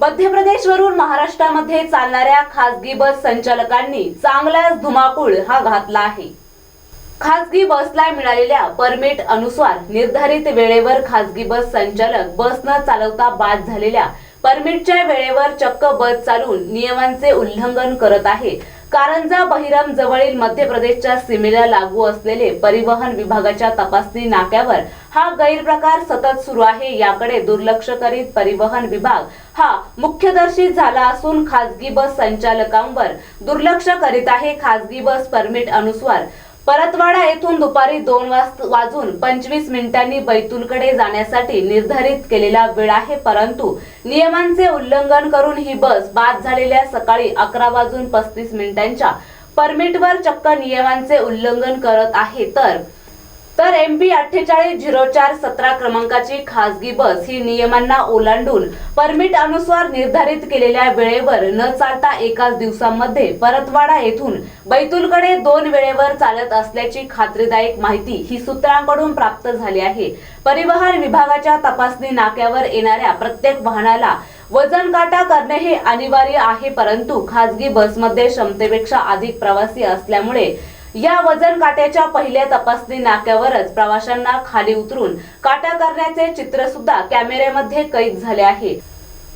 मध्य प्रदेश वरून महाराष्ट्रामध्ये चालणाऱ्या खासगी बस संचालकांनी चांगलाच धुमाकूळ हा घातला आहे. खासगी बसला मिळालेल्या परमिट अनुसार निर्धारित वेळेवर खासगी बस संचालक बस न चालवता बाद झालेल्या परमिटच्या वेळेवर चक्क बस चालवून नियमांचे उल्लंघन करत आहे. कारंजा बहिरम जवळील मध्य प्रदेशच्या सीमेला लागू असलेले परिवहन विभागाच्या तपासणी नाक्यावर हा गैरप्रकार सतत सुरू आहे. याकडे दुर्लक्ष करीत परिवहन विभाग हा मुख्यदर्शी झाला असून खासगी बस संचालकांवर दुर्लक्ष करीत आहे. खासगी बस परमिट अनुसार परतवाडा येथून दुपारी दोन वाजून पंचवीस मिनिटांनी बैतूलकडे जाण्यासाठी निर्धारित केलेला वेळ आहे परंतु नियमांचे उल्लंघन करून ही बस बाद झालेल्या सकाळी अकरा वाजून पस्तीस मिनिटांच्या परमिटवर चक्क नियमांचे उल्लंघन करत आहे. तर तर एम पी अठ्ठेचाळीस झिरो चार सतरा क्रमांकाची खासगी बस ही नियमांना ओलांडून परमिट अनुसार निर्धारित केलेल्या वेळेवर न चालता एकाच दिवसामध्ये परतवाडा येथून बैतूलकडे दोन वेळेवर चालत असल्याची खात्रीदायक माहिती ही सूत्रांकडून प्राप्त झाली आहे. परिवहन विभागाच्या तपासणी नाक्यावर येणाऱ्या प्रत्येक वाहनाला वजन काटा करणे हे अनिवार्य आहे परंतु खासगी बसमध्ये क्षमतेपेक्षा अधिक प्रवासी असल्यामुळे या वजन काट्याच्या पहिल्या तपासणी नाक्यावरच प्रवाशांना खाली उतरून काटा करण्याचे चित्र सुद्धा कॅमेऱ्यामध्ये कैद झाले आहे.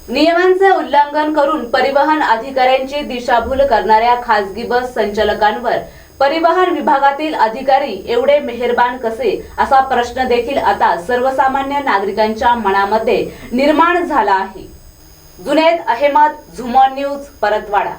नियमांचे उल्लंघन करून परिवहन अधिकाऱ्यांची दिशाभूल करणाऱ्या खासगी बस संचालकांवर परिवहन विभागातील अधिकारी एवढे मेहरबान कसे असा प्रश्न देखील आता सर्वसामान्य नागरिकांच्या मनामध्ये निर्माण झाला आहे. जुनेद अहमद झुमॉन न्यूज परतवाडा.